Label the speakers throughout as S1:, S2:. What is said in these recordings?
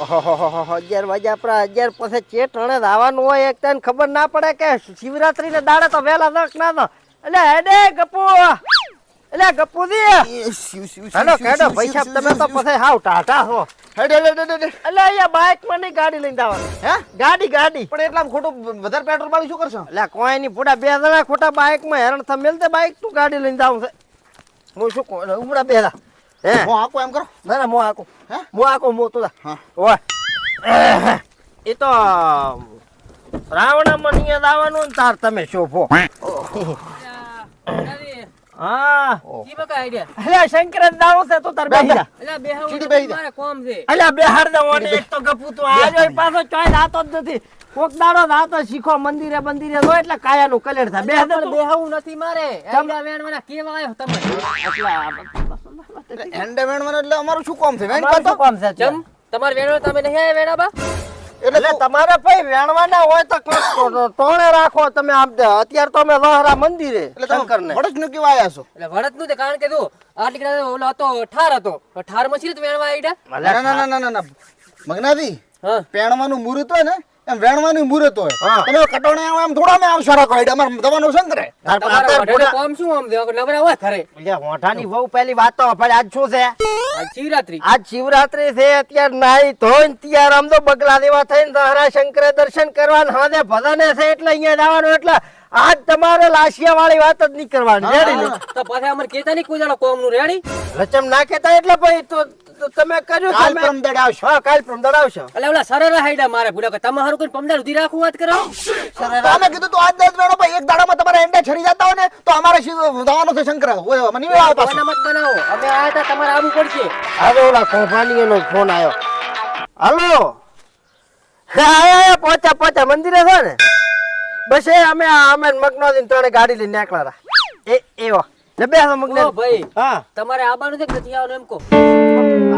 S1: અગિયાર વાગ્યા પર અગિયાર પછી ચેટ હણે આવવાનું હોય એક તને ખબર ના પડે કે શિવરાત્રી ને દાડે તો વહેલા દક ના તો એટલે હેડે ગપુ એટલે ગપુજી
S2: શિવ
S1: હેડો હેડો પૈસા તમે તો પછી હાવ ટાટા છો
S2: હેડે હેડે હેડ
S1: એટલે અહીંયા બાઇકમાં નહીં ગાડી લઈને આવવાનું
S2: હે?
S1: ગાડી ગાડી.
S2: પણ એટલા ખોટું વધારે પેટ્રોલ પાડી શું કરશો?
S1: એટલે કોઈ નહીં પૂરા બે જણા ખોટા બાઇકમાં હેરણ તમે મેલતે બાઇક તું ગાડી લઈને જાવ છે. હું શું કહું ઉમડા બે. હે?
S2: હું આખું એમ કરો?
S1: ના ના મો આકો
S2: હે?
S1: મો આકો મો તું
S2: હા.
S1: ઓય. એ તો રાવણ મનીય દાવાનું ને તાર તમે શોભો હા. અલ્યા શંકર જ દાવો છે તો તાર બેહી જા.
S2: સીધી બેહી જા.
S1: અલ્યા બેહાડ દે ઓને એક તો ગપુ તો આજો પાછો ચોય દાતો જ નથી. કોક દાડો દાતો શીખો મંદિરે મંદિરે નો એટલે કાયાનું કલેર થાય. બે દે તું.
S3: બેહવું નથી મારે. આઈડા વેણવાના કેવા આવ્યો તમે?
S2: એટલે એન્ડે વેણવાનું એટલે અમારું શું કામ છે? વેણ
S1: અમારું
S2: કરતો
S1: શું કામ છે
S3: ચમ તમારે વેણો તમે નહીં આવ્યા વેણા
S2: બા?
S1: એટલે તમારે ભાઈ વેણવાના હોય તો ટોણે રાખો તમે આમ દે. અત્યારે તો અમે વહરા મંદિરે
S2: એટલે તમે
S1: ને
S2: વડજનું કેવા આયા છો?
S3: એટલે વડતનું તે કારણ કે જો આટલી કડા ઓલો હતો ઠાર હતો. તો ઠારમાં શી વેણવા આઈડા
S2: ના ના ના ના ના. મગનાજી
S3: હા.
S2: પેણવાનું મુહૂર્ત હોય ને એમ વેણવાની મુહૂર્ત હોય. તમે કટોણે આમ થોડા મે આમ સારા કહી અમારે દવાનું
S1: ભૂડા-
S3: કોમ શું આમ નવરા હોય ઘરે?
S1: એટલે હોઠાની વહુ પહેલી વાત તો પણ આજ શું છે?
S3: આજ શિવરાત્રી.
S1: આજ શિવરાત્રી છે અત્યાર નાઈ ધોઈને ત્યાર આમ તો બગલા દેવા થઈને ને હરા શંકરે દર્શન કરવા હાજે ભજને છે એટલે અહીંયા જવાનું એટલે આજ તમારે લાશિયા વાળી વાત જ નહીં કરવાની. રેડી?
S3: તો પાછા અમારે કેતા નહીં કોઈ જણા કોમનું રેડી?
S1: રચમ ના કેતા એટલે ભાઈ તો તમે કર્યું
S2: કાલ
S1: તમે-
S2: પરમ દાડે આવશો
S1: હા કાલ પ્રમદાડ આવશો.
S3: એટલે ઓલા સરળ હાઈડા મારે ભૂલા કે તમે હારું કોઈ પમદાર ઉધી રાખું વાત કરો?
S2: તો અમે કીધું તો આજ દસ વેણો ભાઈ એક દાડામાં તમારા એંડા છરી જતા હોય ને તો અમારે શિવ દવાનું છે શંકર? ઓય મને નહીં આવો પાછો.
S3: મત બનાવો અમે આ હતા તમારે આવું પડશે.
S1: હવે ઓલા કોભાનીનો ફોન આવ્યો હાલો? હા આયા પોચા પહોંચ્યા મંદિરે છે ને? બસ એ અમે અમે મગનો દિન ત્રણે ગાડી લઈને નીકળ્યા હતા. એ એવો. ને બે
S3: ઓ
S1: મગને
S3: ભાઈ
S1: હા.
S3: તમારે આબાનું છે કે નથી આવવાનું એમ કો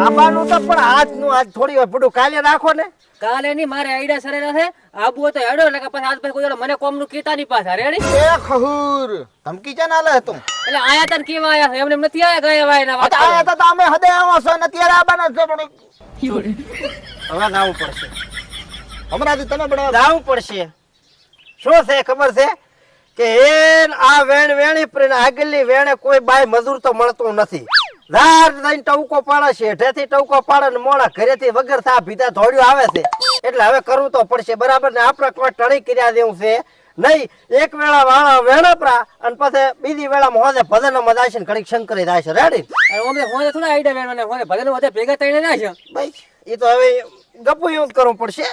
S1: આબાનું તો પણ આજનું આજ થોડી વાર પડું. કાલે રાખો ને.
S3: કાલે નહીં મારે આઈડા સરેલા છે. આબુ તો હેડો એટલે કે પછી આજ પછી કોઈ મને કોમનું કીતા ની પાછા. રેડી
S2: એ ખહુર. ધમકી છે ના લે તું?
S3: એટલે આયા તને કેવા આયા છે? એમને નથી આયા ગયા વાય ના વાત.
S2: આયા તો તમે હદે આવો છો ને અત્યારે આબાના છો પણ
S1: હવે જાવું પડશે.
S2: હમણાંથી તમે બધા
S1: જાવું પડશે. શું છે ખબર છે? કે એન આ વેણ વેણી પર આગળની વેણે કોઈ બાય મજૂર તો મળતો નથી. ધાર થઈને ટવકો પાડે છે હેઠેથી ટવકો પાડે ને મોડા ઘરેથી વગર થા ભીતા ધોળ્યું આવે છે. એટલે હવે કરવું તો પડશે બરાબર? ને આપણે કોઈ ટણી કર્યા દેવું છે. નહીં એક વેળા વાળા વેણપરા અને પછી બીજી વેળા હોદે ભજનમાં જાય છે ને ઘડીક શંકરી જાય છે. રેડી
S3: ઓમે હોને થોડા આઈડિયા વેણવાના હોને ભલે વધે ભેગા થઈને ના છે.
S1: ભાઈ એ તો હવે ગપુ એવું કરવું પડશે.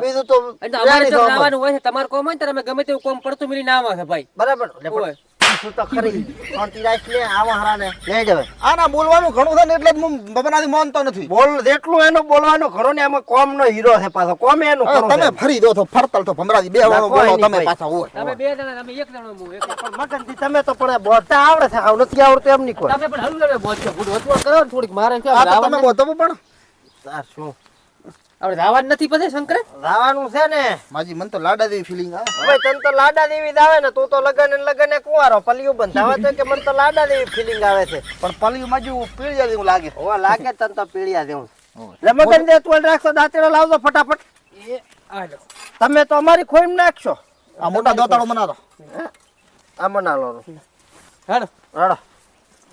S1: બીજું તો
S3: અમારે
S1: તો
S3: નાવાનું હોય છે તમારે કોમ હોય ને તમે ગમે તેવું કોમ પડતું મિલી ના આવે છે ભાઈ.
S1: બરાબર. એટલે પણ
S3: ઓય.
S1: તું તો ખરી. શાંતિ રાખ લે આવા હારાને. લઈ જવે
S2: આના બોલવાનું ઘણું છે ને એટલે હું બબનાથી માનતો નથી.
S1: બોલ જેટલું એનું બોલવાનું ઘણો ને એમાં કોમ નો હીરો છે પાછો. કોમે એનું
S2: હવે તમે ફરી દો તો ફરતલ તો ભમરાજી બે વાળો બોલો તમે પાછા હોય.
S3: તમે બે જણા તમે એક જણો હું એક
S1: પણ મગનથી તમે તો પણ બોલતા આવડે છે. આવ નથી આવડતું એમ નહીં કોઈ.
S3: તમે પણ બોલ છો કરો થોડીક મારે
S2: તમે પણ.
S1: તાર શું?
S3: આપણે રાવણ નથી પછી શંકરે?
S1: રાવાનું છે ને.
S2: માજી મન તો લાડા દેવી ફિલિંગ આવે.
S1: હવે તને તો લાડા દેવી દાવે આવે ને તું તો લગન ને લગન ને કુંવારો પલિયું બંધાવે તો કે મને તો લાડા દેવી ફિલિંગ આવે છે?
S2: પણ પલિયું માજી પીળિયા જેવું લાગે.
S1: ઓવા લાગે તને તો પીળિયા દેવું લે મગન દે તું રાખશો દાંતેડો લાવજો ફટાફટ.
S3: એ આ લો.
S1: તમે તો અમારી ખોઈમ નાખશો.
S2: આ મોટા દોતાળો મનાલો
S1: આ મનાલો.
S3: હેડો
S1: રડો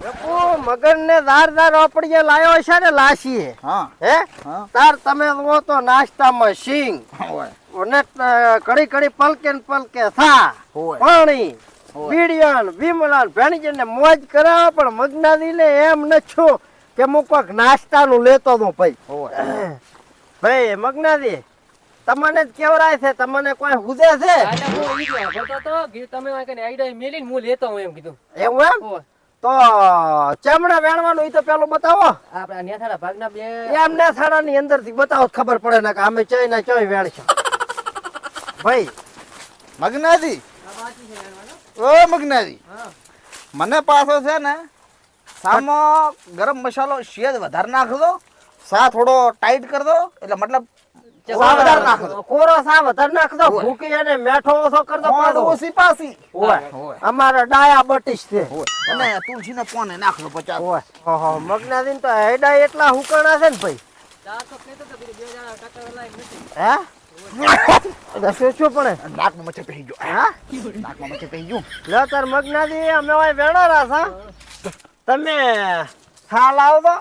S1: મગન ને ધાર ધાર ઓપડીએ લાયો છે ને લાશીએ.
S2: હા.
S1: હે? તાર તમે જુઓ તો નાસ્તામાં સિંગ.
S2: હોય.
S1: અને કડી કડી પલકે ને પલકે થા. પાણી બીડિયાન વિમલાન ભેણીજન ને મોજ કરાવે પણ મગનાદી ને એમ ન છું કે હું કોઈક નાસ્તાનું લેતો હું ભાઈ. ભાઈ મગનાદી તમને જ કેવરાય છે તમને કોઈ હુદે છે?
S3: જ હતો, તમે મેલીને હું લેતો હું એમ કીધું.
S1: એવું એમ. તો ચામડા વેણવાનું એ તો પેલો બતાવો
S3: આપણે નેથાડા ભાગના બે
S1: ની અંદરથી બતાવો ખબર પડે ને કે અમે ચોય ના ચોય વેણશું ભાઈ
S2: મગનાજી. ઓ મગનાજી
S3: હા.
S2: મને પાછો છે ને સામો ગરમ મસાલો શેદ વધારે નાખજો સા થોડો ટાઈટ કરી દો એટલે મતલબ સા વધારે
S1: કોરો સા વધારે ભૂકી અને મેઠો ઓછો કર પાછો.
S2: ઓછી પાસી
S1: ઓય.
S2: હોય.
S1: અમારા ડાયાબટીસ છે.
S2: અને તુલસી પોને નાખજો પચાસ.
S1: ઓય. ઓહો, મગનાદીન તો હેડા એટલા હુકણા છે ને ભાઈ.
S3: ચાર તો કહેતો તો બે જણા ટક્કર લાયક નથી
S1: હે? એટલે શું શું પણ?
S2: નાકમાં મચ્છર પહેરી ગયો.
S1: હા?
S2: નાકમાં મચ્છર પહેરી ગયું.
S1: લો તાર મગનાથી અમે વેણારા છા તમે ખા લાવજો.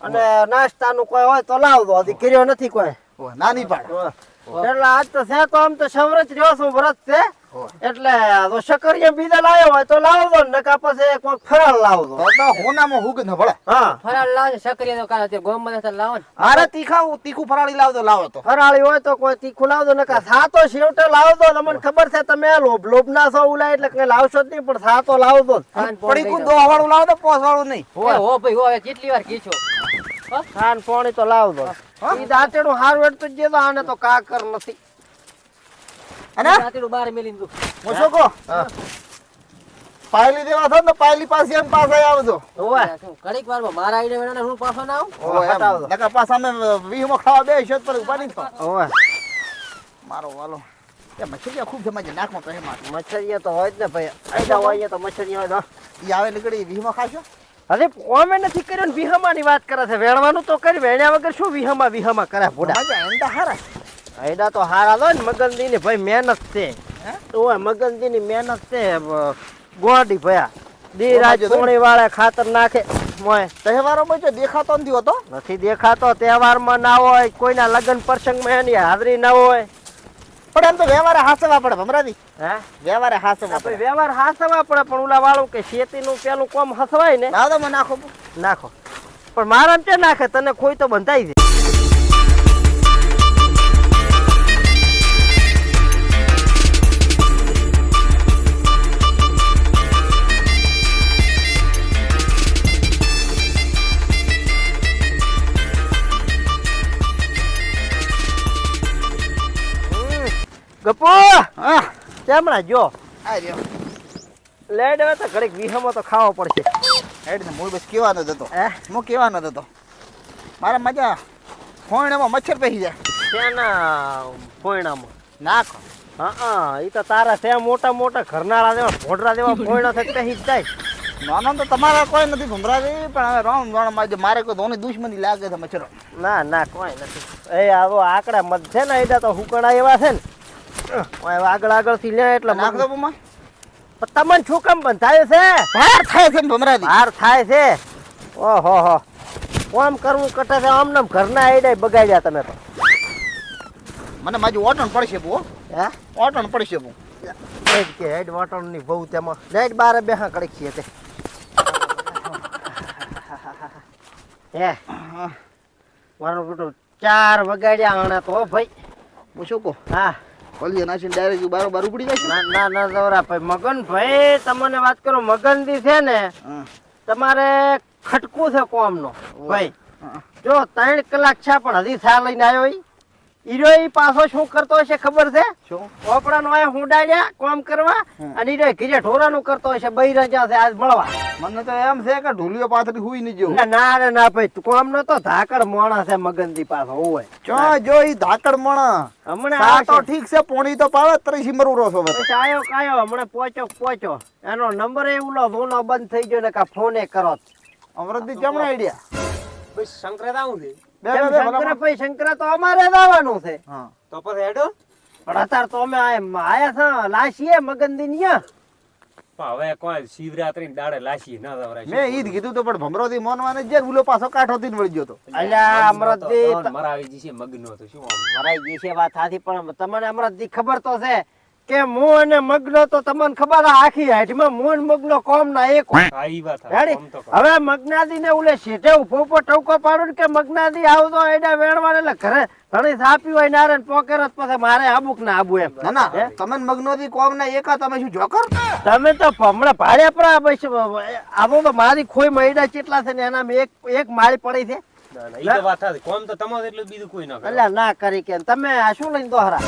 S3: અને
S1: અને નાસ્તાનું કોઈ હોય તો લાવજો. હજી કર્યો નથી કોઈ.
S2: ઓહ, ના
S1: એટલે આજ તો છે તો આમ તો સવરત રહ્યો છું વ્રત છે. એટલે તો શકરિયા બીજા લાવ્યો હોય તો લાવજો ને નકા પછી કોઈક ફરાળ લાવજો
S2: તો તો હોનામાં હુગ ન ભળે
S1: હા.
S3: ફરાળ લાવજો શકરિયા તો કાલે તે ગોમમાં જતા લાવો ને.
S2: મારે તીખા તીખું ફરાળી લાવજો લાવો તો.
S1: ફરાળી હોય તો કોઈ તીખું લાવજો નકા સાતો છેવટે લાવજો તમને ખબર છે તમે લોભ લોભ ના છો ઉલા એટલે કઈ લાવશો જ નહીં પણ સાતો લાવજો જ.
S3: ખાન પોણ
S2: પડી
S3: લઈ
S2: કું દો લાવો તો પોસ વાળું નહીં.
S3: હો હો ભાઈ હો હવે કેટલી વાર કીધો?
S1: ખાન પાણી તો લાવજો ઈ દાંતેડું હારું એડતું જ દેજો આને તો કાકર નથી.
S2: અને?
S3: દાંતેડું બહાર મેલીને દઉં.
S2: મોશો કો પાયલી દેવા થા ને પાયલી પાસે એમ પાસે આવજો.
S3: ઓય ઘડીક વારમાં મારા આઈને વેણાને હું પાછો ના આવું?
S2: ઓય
S1: હટાવ.
S2: નકર પાછા અમે વીહમાં ખાવા બે શોધ પર ઊભા નહીં થાવ.
S1: ઓવે
S2: મારો વાલો. એ મચ્છરિયા ખૂબ જમા છે નાકમાં પહેરે મારે.
S1: મચ્છરિયા તો હોય જ ને ભાઈ. આયડા હોય તો મચ્છરિયા હોય તો
S2: ઈ આવે નીકળી વીહમાં ખાશો?
S1: અરે કોમે નથી કર્યો ને વિહમાની વાત કરે છે. વેણવાનું તો કરી વેણ્યા વગર શું વિહમા વિહમા કરે ભૂડા?
S2: એંડા હારા
S1: એડા તો હારા લો ને મગનદી ની ભાઈ મહેનત છે. ઓય મગનદી ની મહેનત છે ગોડી ભયા. દી રાત
S2: સમજો
S1: સોણી વાળા ખાતર નાખે. મોય.
S2: તહેવારોમાં જો દેખાતો નથી હોતો?
S1: નથી દેખાતો તહેવારમાં ના હોય કોઈના લગ્ન પ્રસંગમાં એની હાજરી ના હોય.
S2: પણ એમ તો વ્યવહારે હાસવા પડે ભમરાજી.
S1: હે?
S2: વ્યવહારે હાસવા પડે.
S1: વ્યવહાર હાસવા પડે પણ ઓલા વાળું કે શેતીનું પેલું કોમ હસવાય ને?
S2: તો મને નાખો.
S1: નાખો. પણ મારા કે નાખે? તને કોઈ તો બંધાઈ છે ગપુ! કેમણા જો લેડ હવે તો ઘડીક વિહમો તો ખાવો પડશે.
S2: હેડ ને મૂળ બસ કેવાનો હતો.
S1: હે?
S2: હું કેવાનો હતો. મારા મજા ફોઈણામાં મચ્છર પહેરી જાય.
S1: શેના ફોયણામાં
S2: નાખો
S1: હા એ તો તારા છે મોટા મોટા ઘરનાળા જેવા ભોડરા જેવા પોયણા થતા જ જાય.
S2: નાનો તો તમારા કોઈ નથી ભમરાજી પણ હવે રોમ રોણ મારે કોઈ ધોની દુશ્મની લાગે છે મચ્છરો.
S1: ના ના કોઈ નથી. એ આવો આકડા મત છે ને એ તો હુકડા એવા છે ને. ઓય આગળ આગળથી લે એટલે
S2: નાખ દો બુમા.
S1: તમને શું કામ બંધાયું છે?
S2: ભાર થાય છે ને ભમરાજી
S1: હાર થાય છે? ઓહો હો. કોમ કરવું કટે છે આમ નામ ઘરના આઈડા બગાડ્યા તમે તો.
S2: મને માજી ઓટણ પડશે બો
S1: હે.
S2: ઓટણ પડશે બો
S1: એ કે હેડ વાટણની બહુ તેમાં. નેટ બારે બેહા કડી છીએ તે. હે? મારો બેટું ચાર વગાડ્યા આણા તો ભાઈ.
S2: હું શું કહું?
S1: હા.
S2: ખોલી નાખીને ડાયરેક્ટ બારો બાર ઉપડી જશે.
S1: ના ના ના દોરા ભાઈ મગન ભાઈ તમને વાત કરો મગન દી છે ને તમારે ખટકું છે કોમનો. ભાઈ જો ત્રણ કલાક છે પણ હજી સા લઈને આવ્યો ઈ ઈરો પાછો શું કરતો હશે ખબર છે? ઓપડા નો હુંડાડ્યા કોમ કરવા અને ઈરો ઘીરે ઢોરાનું કરતો હશે બૈરા છે આજ મળવા.
S2: મને તો એમ છે કે ઢોલિયો પાથરી હુઈ નહીં જેવું
S1: ના ના રે ના ભાઈ તું કોમ નો તો ધાકડ મોણા છે મગનજી પાછો હોય
S2: ચો જો ઈ ધાકડ મોણા.
S1: હમણાં
S2: તો ઠીક છે પોણી તો પાવે ત્રીસી મરું રોસો છો હવે.
S1: આયો કાયો હમણાં પોચો પોચો એનો નંબર એ ઉલો ફોન બંધ થઈ ગયો ને કા ફોને કરો.
S2: અમરતજી કેમણે આઈડિયા?
S3: બસ શંકરે આવું છે.
S2: બે બે
S1: શંકર ભાઈ શંકર તો અમારે જ આવવાનું છે.
S2: હા.
S3: તો પછી હેડો.
S1: પણ અત્યારે તો અમે આયા આયા છે લાશીએ
S3: મગનદીનિયા હવે કોઈ શિવરાત્રી દાડે લાશી ના દવરાય
S2: મેં ઈ કીધું તો પણ ભમરોથી મોનવાને જે ઉલો પાછો કાઠો થી વળી ગયો તો.
S1: અલ્યા અમરતજી
S3: મરાવી જશે મગનો તો શું
S1: મરાઈ છે વાત સાચી પણ તમને અમરતજી ખબર તો છે કે મોહ અને મગનો તો તમને ખબર આખી હાઈટમાં હું અને મગનો કોમ ના એક હવે મગનાદી ને ઉલે સીધે ઊભો ઊભો ટવકો પાડું કે મગનાદી આવતો એડા વેણવાને એટલે ઘરે ઘણી સાપી હોય નારે પોકેર પછી મારે આબુક ના આબુ એમ.
S2: ના ના
S1: હે?
S2: તમે મગનોથી કોમ ના એકા તમે શું જોકર?
S1: તમે તો હમણાં ભાડે પર બસ આવો તો મારી ખોઈ મહિના ચેટલા છે ને એના એક એક માળી પડી છે.
S3: ના, ના, ઈ તો વાત સાચી. કોમ તો તમારે એટલું બીજું કોઈ ના
S1: ના કરી કે તમે આ શું લઈને દોહરા?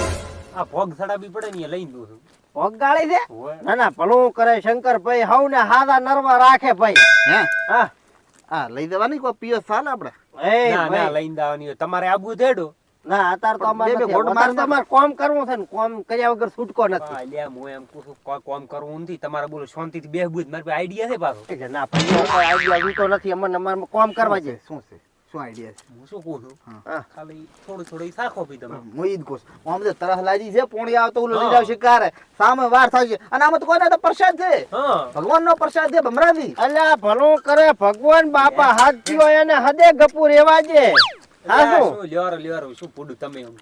S3: આ ભોગ સડાબી પડે ને લઈ દઉં છું.
S1: ભોગ ગાળી
S3: દે?
S1: ના ના ભલું કરે શંકર ભાઈ હવ ને હાદા નરવા રાખે ભાઈ.
S2: હે?
S1: હા.
S2: હા લઈ દેવાની કોઈ પીઓ સાલ આપણે?
S1: એ
S3: ના ના લઈ દેવાની તમારે આબુ દેડો
S1: ના અત્યારે તો અમારે
S2: બે બે
S1: માર તો. અમારે કોમ કરવું છે ને કોમ કર્યા વગર છૂટકો નથી.
S3: હા, લે હું એમ કહું છું, કોઈ કોમ કરવું નથી. તમારે બોલો શાંતિથી થી જ. મારી પાસે આઈડિયા છે પાછો.
S1: એટલે ના ભાઈ idea જોઈતો નથી. અમને અમારે કોમ કરવા છે?
S2: શું છે? શું આઈડિયા છે?
S3: હું શું કહું છું? ખાલી થોડી થોડી શાખો પી તમે.
S2: હું ઈ કહું આમ તો તરસ લાગી છે પોણી આવતો ઓલો લઈ શિકાર. સામે વાર થાય છે. અને આમાં તો પ્રસાદ છે. ભગવાન નો પ્રસાદ છે ભમરાજી
S1: અલ્યા ભલું કરે. ભગવાન બાપા હાથ થયો એને હદે ગપુ રેવા દે. હા શું?
S3: લ્યોરો લ્યોરો શું પૂડું તમે એમ?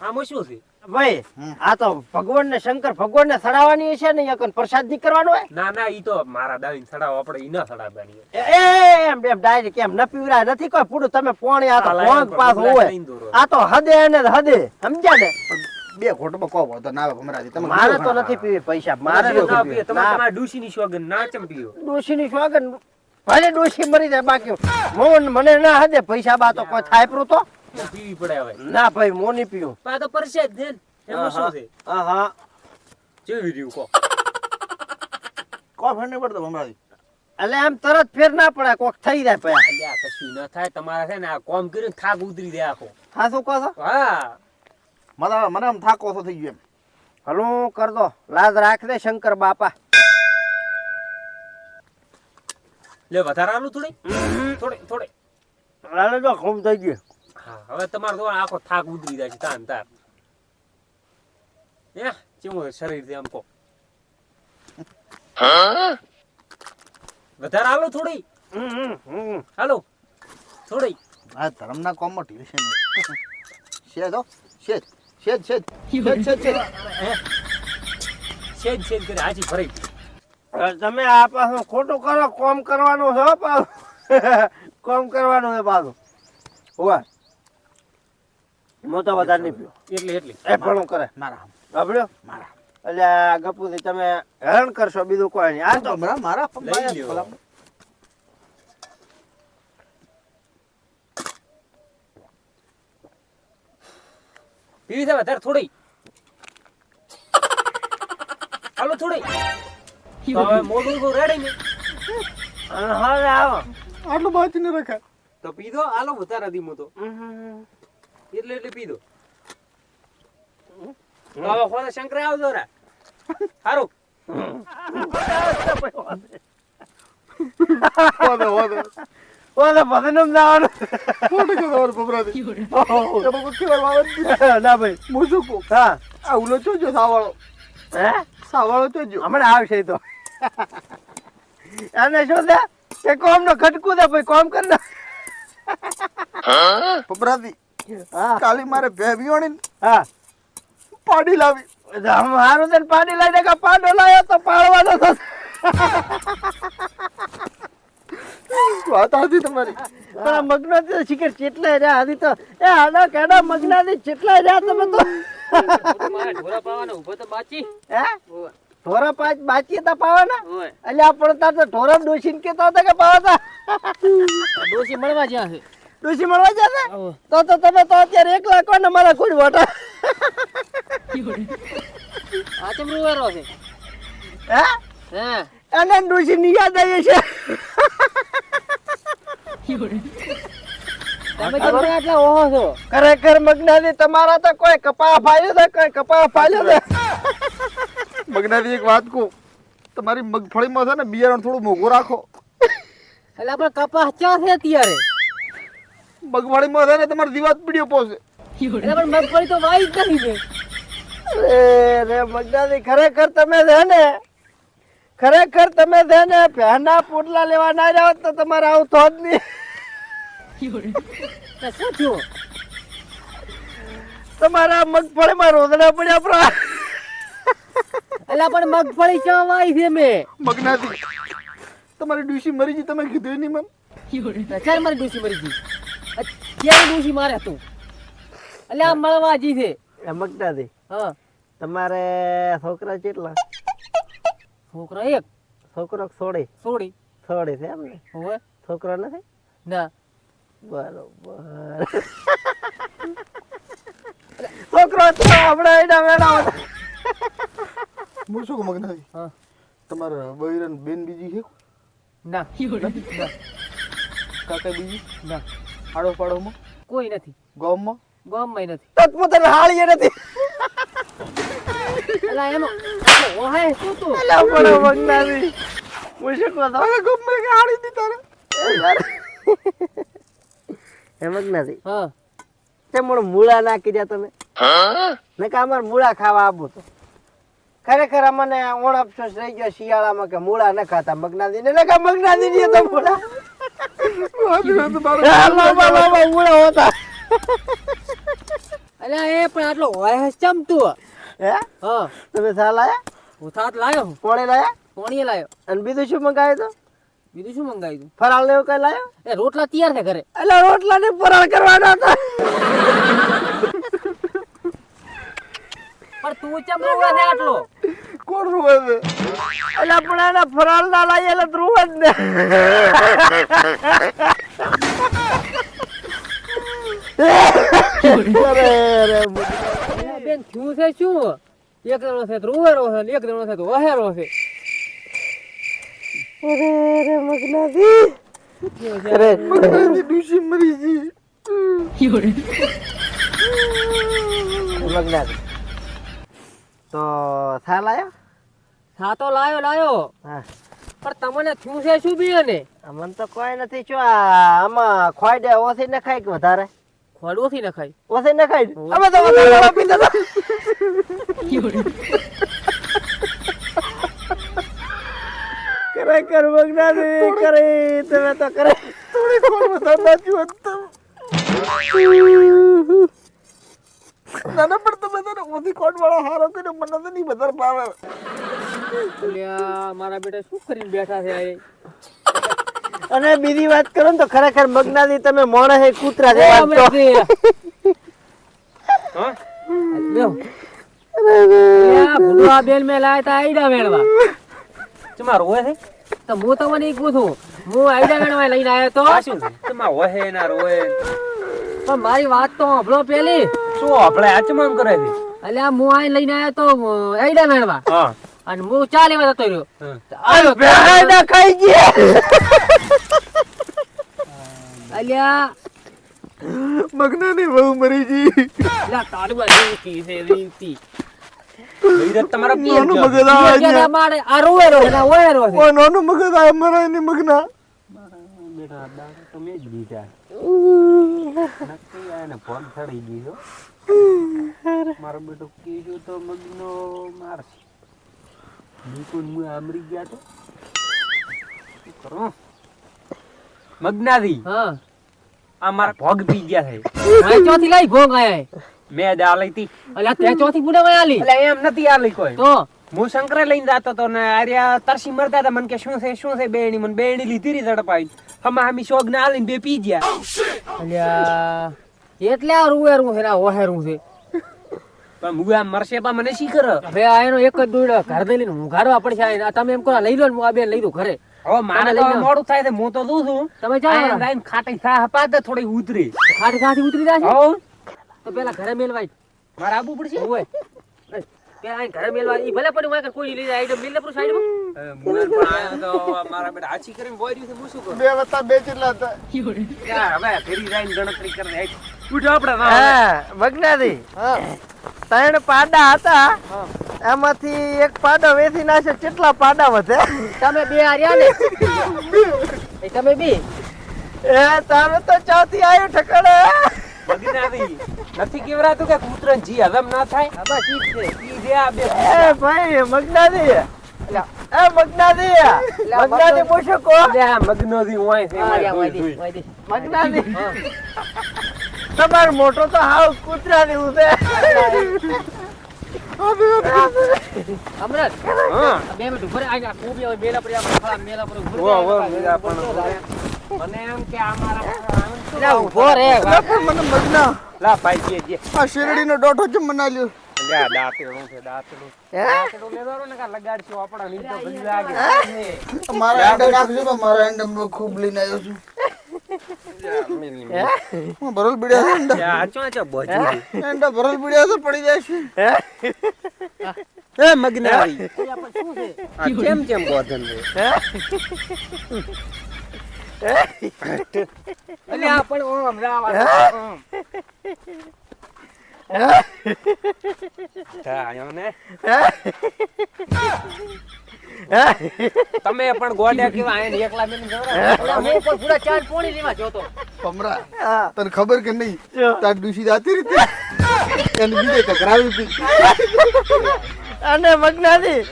S3: આમાં શું છે?
S1: ભાઈ આ તો ભગવાન ને શંકર ભગવાન ને સડાવવાની છે ને એક પ્રસાદની કરવાનો હોય
S3: ના ના ઈ તો મારા દાવીને સડાવો આપણે ઈ ના સડાવવાની
S1: એ એ, એમ એમ ડાયરી કેમ ન પીવરાય નથી કોઈ પૂરું તમે પોણી આ તો પોંગ પાસ હોય. આ તો હદે ને હદે સમજ્યા ને?
S2: બે ઘોટમાં કહો તો ના ભમરાજી તમે
S1: મારે તો નથી પીવી પૈસા
S3: મારે તો ના.
S1: પીવી.
S3: તમે
S1: તમારા
S3: તમારા ડૂશીની સોગંદ ના ચમ પીઓ
S1: ડોશીની સ્વાગન ભલે ડોશી મરી જાય બાકી મોન મને ના હદે પૈસા બા તો કોઈ થાય પ્રો તો?
S3: પીવી પડે હવે.
S1: ના ભાઈ મો નહીં પીવું.
S3: પા તો પરસે જ ને. એમાં શું છે?
S1: હા
S3: જેવી રહ્યું કહો.
S2: કો ફેર નહીં પડતો ભમરાજી?
S1: એટલે આમ તરત ફેર ના પડે કોક થઈ જાય પયા
S3: અલ્યા કશું ન થાય તમારે છે ને આ કોમ કરીને થાક ઉતરી દે આખો.
S1: હા શું કહો છો?
S3: હા.
S2: મને મને આમ થાકો ઓછો થઈ ગયો એમ.
S1: હલો કર દો. લાજ રાખ દે શંકર બાપા.
S3: લે વધારે આલું થોડી. થોડી થોડી.
S1: લાલે જો ખૂબ થઈ ગયું.
S3: હા હવે તમારે તો આખો થાક ઉતરી જાય છે તાન તાર. હે ચેવું શરીરથી આમ કો વધારે હાલો થોડી.
S1: હમ, હમ, હમ.
S3: હાલો થોડી.
S2: આ ધર્મના કોમમાં ઢીલ છે નહીં શેદ હો શેદ શેદ શેદ. શેદ શેદ શેદ.
S3: છેદ છેદ કરી હાજી
S1: ફરી તમે આ પાછું ખોટું કરો કોમ કરવાનું છે પાછું. કોમ કરવાનું છે પાછું. હોવે તો વધારે નહીં પીવું.
S3: એટલે એટલે.
S1: એ પણ કરે.
S2: મારા
S1: સાંભળ્યો?
S2: મારા
S1: એટલે આ તમે હેરાન કરશો બીજું કોઈ નહીં. આ તો
S2: હમણાં મારા
S3: લઈ લ્યો. પીવી છે વધારે થોડી. હાલો થોડી. હવે મોઢું તો રેડી ને
S1: અને હવે આવો.
S2: આટલું બાકી ન રખાય.
S3: તો પીધો હાલો વધારે દીમો તો.
S1: હમ.
S3: એટલે એટલે પીધો. તો હવે ખોદા શંકરે આવજો રા.
S1: જવાનું.
S2: ખોટું
S1: ના ભાઈ.
S2: હું શું કહું?
S1: હા.
S2: આ ઉલો ચોજો સાવાળો?
S1: હે?
S2: સાવાળો ચોજો
S1: હમણાં આવશે તો. અને શું છે કે કોમ નો ખટકું છે ભાઈ કોમ કર
S2: ના
S1: હા?
S2: કાલી મારે ભેવિયોણી
S1: હા.
S2: પાડી લાવી.
S1: મારું તને પાડી લાવી કે પાડો લાવ્યો તો પાડવાનો થશે
S2: વાત હતી તમારી.
S1: પણ આ મગનો શિખર ચેટલા રહ્યા? હજી તો એ આડા કેડા મગના ચેટલા રહ્યા તમે તો?
S3: ઢોરા પાવાના ઊભો તો બાચી
S1: હે ઢોરા પાંચ બાકી હતા પાવાના?
S3: ઓય.
S1: અલ્યા પણ તાર તો ઢોરા ડોસીને કેતા હતા કે પાવાતા?
S3: ડોસી મળવા જ્યાં છે.
S1: ડોસી મળવા જશે. તો તો તમે તો અત્યારે એકલા કોને મારા કોઈ વોટા.
S3: આ તો રૂવારો છે?
S1: હે?
S3: હે?
S1: અને ડોસી ની યાદ આવી છે. ખરેખર મગનાથી તમારા તો કોઈ કપા ફાલ્યો છે? કોઈ કપા ફાલ્યો છે?
S2: મગનાથી એક વાત કહું. તમારી મગફળીમાં છે ને બિયારણ થોડું મોઘું રાખો.
S3: એટલે આપણે કપાસ ક્યાં છે અત્યારે?
S2: મગફળીમાં છે ને તમારે દિવાત પીડ્યો પોસે
S3: પણ મગફળી તો વાઈ જ નહીં
S1: અરે રે મગનાથી ખરેખર તમે છે ને ખરેખર તમે છે ને પહેના પોટલા લેવા ના જાવ તો તમારે આવું જ નહીં.
S3: શું થયું?
S1: તમારા મગફળીમાં રોદડા પડ્યા પ્રા.
S3: એટલે પણ મગફળી ક્યાં વાઈ છે મેં?
S2: મગનાથી તમારી ડુસી મરી ગઈ તમે કીધું નહીં મને
S3: ક્યારે મારી ડોસી મરી ગઈ. ક્યાં ડોશી મારે તું. એટલે આ મળવા જી છે.
S1: એ મગનાથી
S3: હા.
S1: તમારે છોકરા કેટલા?
S3: છોકરા એક.
S1: છોકરો છોડી?
S3: સોડી
S1: છોડી છે એમ ને
S3: હોય
S1: છોકરો નથી?
S3: ના.
S1: બરોબર. છોકરો તો હમણાં એના મેળા
S2: હું શું મગનાથી
S3: હા.
S2: તમારા બૈરન બેન બીજી છે
S3: ના. ના.
S2: કાકા બીજી?
S3: ના.
S2: આડો પાડોમાં
S3: કોઈ નથી.
S2: ગામમાં?
S3: ગામમાં નથી.
S1: તત્પોતર હાળીએ નથી.
S3: અલા એનો ઓહે શું તું?
S1: અલા પડો મગનાથી હું શું કહો તો
S2: ગમે કે હાળી દી તારે?
S1: એમ જ નથી.
S3: હા.
S1: તે મને મૂળા નાખી દે તમે. ને કે અમાર મૂળા ખાવા આપું તો. ખરેખર અમને ઓણ અફસોસ રહી ગયો શિયાળામાં કે મૂળા ન ખાતા. મગનાદી ને કે મગનાદી ની તો મૂળા.
S3: અલ્યા એ પણ આટલો હોય ચમતું
S1: હે?
S3: હા.
S1: તમે સાલ આયા
S3: હું સાત લાયો હું.
S1: કોણે લાયા?
S3: કોણીએ લાયો.
S1: અને બીજું શું મંગાવ્યું તો?
S3: બીજું શું મંગાવ્યું તું?
S1: ફરાળ ને એવું કઈ લાયો?
S3: એ રોટલા તૈયાર છે ઘરે.
S1: એટલે રોટલા ને ફરાળ કરવાના હતા.
S3: પણ તું ચમ રોવા છે આટલો?
S2: કોણ રૂવે છે
S1: એટલે પણ એના ફરાળ ના લાવીએ એટલે ધ્રુવ જ ને. અરે અરે
S3: બેન થયું છે શું? એક જણો છે તો રોવેરો છે એક જણો છે તો વહેરો છે.
S1: અરે અરે મગનાજી. અરે.
S2: મગનાની ડૂસી મરી ગઈ.
S1: મગનાજી. તો થાલ આયો
S3: તો લાયો લાયો.
S1: હા.
S3: પણ તમને થયું છે શું બી ને
S1: અમને તો કોઈ નથી શું આમાં ખોઈ દે ઓછી ન ખાય કે વધારે?
S3: નખાય?
S1: ઓછી ન ખાય ને? અમે તો વધારે પીતા હતા. ખરેખર મગનાજી કરે તમે તો કરે
S2: થોડી કોણ વધારે બાજુ તો. ના ના પણ તમે તને ઓછી કોટ વાળા હારો કર્યો મને તો નહીં વધારે ભાવે.
S3: મારા બેટા શું કરીને બેઠા છે
S1: અને બીજી વાત કરો ને તો ખરેખર મગનાજી તમે મોણે હે કૂતરા જેવા છો.
S3: આ મેં લાયા તા આઈડા મેળવા
S4: તમારો હોય છે
S3: તો હું તમને ઈ પૂછું હું આઈડા વેણવા લઈને આવ્યો તો.
S4: શું તમારો હોય ના રોય
S3: પણ મારી વાત તો સાંભળો પેલી.
S4: શું આપડે આચમાન કરે છે?
S3: અલ્યા હું આઈ લઈને આવ્યો તો આઈડા મેળવા
S4: હા.
S3: અને હું ચા લેવા જતો રહ્યો. આવ્યો
S1: બેહાડા ખાઈ ગયા.
S3: અલ્યા.
S2: મગનાની બહુ મરી ગઈ.
S3: અલ્યા તારું આ રીંકી છે.
S4: બૈરત તમારા
S2: નાનું
S4: ગયો.
S2: મગજ આવે.
S3: કે મારે આ રોવેરો છે ને આ ઓયેરો
S2: ઓ નાનું મગજ આવે મરાયની મગના.
S4: બેટા દારૂ તો જ લીધા. નક્કી આ ફોન ચડી ગયો મારો બેટો કીધું તો મગનો મારશે. બિલકુલ હું આમરી ગયા તો? શું કરું? મગનાથી
S3: હા.
S4: આ મારા ભોગ પી ગયા છે.
S3: મારે ચોથી લાઈ ભોગ આયા
S4: મેં દા લઈ
S3: અલ્યા તે ચોથી બુડા આલી?
S4: એટલે એમ નથી આલી કોઈ.
S3: તો?
S4: હું શંકરે લઈને જતો તો ને આર્યા તરસી મરતા હતા. મને કે શું છે શું છે બેણી મને બેણી લીધી રી ઝડપાઈ. હમા હમી શોગ ના આલીને બે પી ગયા.
S3: અલ્યા એટલે આ રૂવેરું છે ને ઓહેરું છે.
S4: પણ હું આમ મરશે બા મને શી કરે
S3: હવે આ એનો એક જ દોડો ઘર દઈ લઈને ઊંઘાડવા પડશે. આ તમે એમ કરો લઈ લો ને હું આ બેન લઈ દઉં ઘરે.
S4: હવે મારે તો મોડું થાય છે હું તો દઉં છું?
S3: તમે જાઓ
S4: લાઈન ખાટી થા હપા દે થોડી ઉતરી.
S3: ખાટી ખાટી ઉતરી જાય
S4: હો
S3: તો પેલા ઘરે મેલવાય.
S4: મારે આબુ પડશે?
S3: ઓય પેલા ઘરે મેલવા ઈ ભલે પડ્યું કોઈ લઈ જાય. આઈટમ મેલ લે સાઈડમાં
S4: એ, પણ આયો તો મારા બેટા આછી કરીને બોઈ છે હું શું કરું?
S2: બે વત્તા બે જેટલા હતા.
S4: હવે ફેરી જઈને ગણતરી કરી હેઠ. ઉઠો આપણે ના
S1: હા મગનાજી
S2: હા.
S1: ત્રણ પાડા હતા. એમાંથી એક પાડો વેચી નાખે કેટલા પાડા વધે?
S3: તમે બે હાર્યા ને? તમે બે?
S1: એ તારે તો ચોથી આવ્યું ઠકડે
S4: નથી કેવરાતું કે કૂતરાને જી હલમ ના થાય?
S3: બસ ઈ છે.
S4: ઈ જે આ બે
S1: એ ભાઈ મગનાજી એ મગનાજી મગનાજી પૂછો કો
S4: ઓય છે
S3: હા,
S1: તમાર મોટો તો હાવ કૂતરા જેવું છે.
S3: અમરત
S4: હા.
S3: આ બે મિનિટ ઊભો આ કોબી મેલા પડ્યા આપણે મેલા પર.
S4: મને એમ કે આ મારા
S3: ઊભો રહે
S2: મને મગના
S4: લા ભાઈ જે જે.
S2: આ શેરડીનો દોઢો કેમ બનાવ્યો
S4: લે આ દાંતેડું છે દાંતેડું. દાંતેડું લેવાનો ને કા લગાડશું આપણા નહીં તો લાગે.
S2: મારા નાખજો ખૂબ લઈને આવ્યો છું. હું? ભરલ બીડ્યા છે એંડા
S4: આ ચો ચો બોજી
S2: એંડા ભરલ બીડ્યા છે પડી જાય છે.
S4: એ મગનારી
S3: શું છે?
S4: આ કેમ કેમ બોધન છે
S3: એટલે આ પણ ઓમ રાવ આ.
S4: હા? ને. તમે પણ ગોડ્યા કેવા આયા એકલા મેં જવરા
S3: અમે પણ પૂરા ચાર પોણી લીમાં જોતો.
S2: ભમરા તને ખબર કે નહીં. તાર દુશી જાતી રીતે. એને બીજે કકરાવી હતી.
S1: અને મગનાજી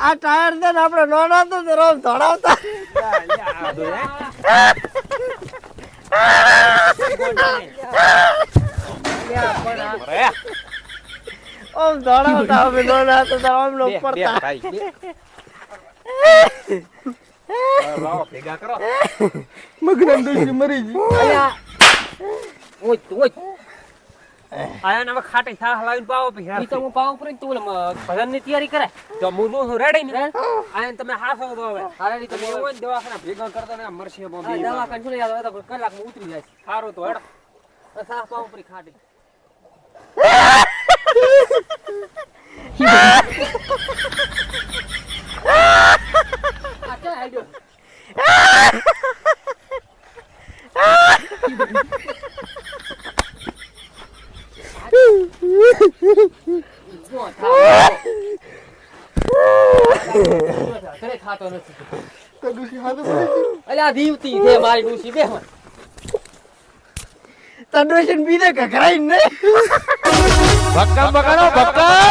S1: આ ટાયર છે ને આપણે નોના તો રોજ ધોડાવતા.
S3: અલ્યા પણ આ
S1: ઓમ ધોડાવતા અમે નોના તો આમ લોક પડતા
S4: ભેગા કરો
S2: મગના ડૂસી મરી ગઈ
S3: ઓય ઓય
S4: આયા ને હવે ખાટી છાહ લાવીને પાવો પછી
S3: ઈ તો હું પાવ પર તું ભજનની તૈયારી કરે
S4: તો હું નું છું રેડી ને આયા તમે તો હવે
S3: હારે ની
S4: તમે એવું દવાખાના ભેગા કરતા ને મરશે બો
S3: આ દવા કંટ્રોલ યાદ આવે કલાક કલાકમાં ઉતરી જાય
S4: સારો તો હેડ
S3: સાફ પાવ પર ખાટી થાય? ઘરે ખાતો નથી
S2: તાર ડૂસી હાથે મરી ગઈ
S3: અલ્યા દીવતી છે મારી ડૂસી બે
S1: તડોશન બીજે કકરાઈ નહીં
S4: ભક્કા બકાનો ભક્કા